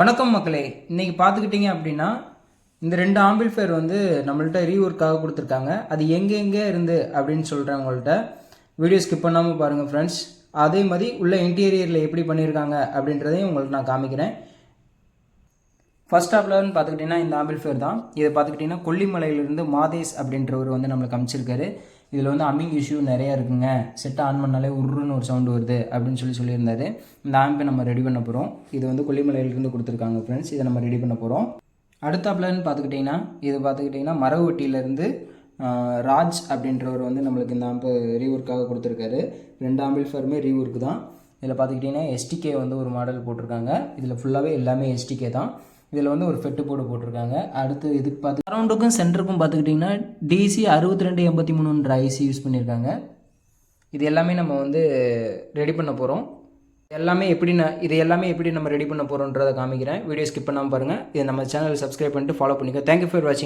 வணக்கம் மக்களே. இன்றைக்கி பார்த்துக்கிட்டிங்க அப்படின்னா இந்த ரெண்டு ஆம்பிள்ஃபேர் வந்து நம்மள்ட்ட ரீஒர்க்காக கொடுத்துருக்காங்க. அது எங்கெங்கே இருந்து அப்படின்னு சொல்கிறவங்கள்ட்ட வீடியோ ஸ்கிப் பண்ணாமல் பாருங்கள் ஃப்ரெண்ட்ஸ் அதே மாதிரி உள்ள இன்டீரியரில் எப்படி பண்ணியிருக்காங்க அப்படின்றதையும் உங்களுக்கு நான் காமிக்கிறேன். ஃபர்ஸ்ட் ஆப்லன்னு பார்த்துக்கிட்டிங்கன்னா இந்த ஆம்பிள்ஃபேர் தான். இதை பார்த்துக்கிட்டிங்கன்னா கொல்லிமலையிலிருந்து மாதேஷ் அப்படின்றவர் வந்து நம்மளுக்கு அமைச்சிருக்காரு. இதில் வந்து அம்மிங் இஷ்யூ நிறையா இருக்குங்க. செட்டை ஆன் பண்ணாலே உருன்னு ஒரு சவுண்டு வருது அப்படின்னு சொல்லி சொல்லியிருந்தாரு. இந்த ஆம்பை நம்ம ரெடி பண்ண போகிறோம் இது வந்து கொல்லிமலையிலிருந்து கொடுத்துருக்காங்க ஃப்ரெண்ட்ஸ் இதை நம்ம ரெடி பண்ண போகிறோம் அடுத்தாப்புலன்னு பார்த்துக்கிட்டிங்கன்னா இது பார்த்துக்கிட்டிங்கன்னா மரவட்டியிலேருந்து ராஜ் அப்படின்றவர் வந்து நம்மளுக்கு இந்த ஆம்பு ரீஒர்க்காக கொடுத்துருக்காரு. ரெண்டு ஆம்பிள்ஃபேருமே ரீஒர்க்கு தான். இதில் பார்த்துக்கிட்டிங்கன்னா எஸ்டிகே வந்து ஒரு மாடல் போட்டிருக்காங்க. இதில் ஃபுல்லாகவே எல்லாமே எஸ்டிகே தான். இதில் வந்து ஒரு ஃபெட்டு போர்டு போட்டிருக்காங்க. அடுத்து இதுக்கு பார்த்து அரௌண்டுக்கும் சென்டருக்கும் பார்த்துக்கிட்டிங்கன்னா டிசி அறுபத்தி ரெண்டு எண்பத்தி மூணுன்ற ஐசி யூஸ் பண்ணியிருக்காங்க. இது எல்லாமே நம்ம வந்து ரெடி பண்ண போகிறோம் எல்லாமே எப்படி நான் இது எல்லாமே எப்படி நம்ம ரெடி பண்ண போகிறோன்றதை காமிக்கிறேன். வீடியோ ஸ்கிப் பண்ணாமல் பாருங்கள் இதை நம்ம சேனல் சப்ஸ்கிரைப் பண்ணிட்டு ஃபாலோ பண்ணிக்கோ. தேங்க்யூ ஃபார் வாட்சிங்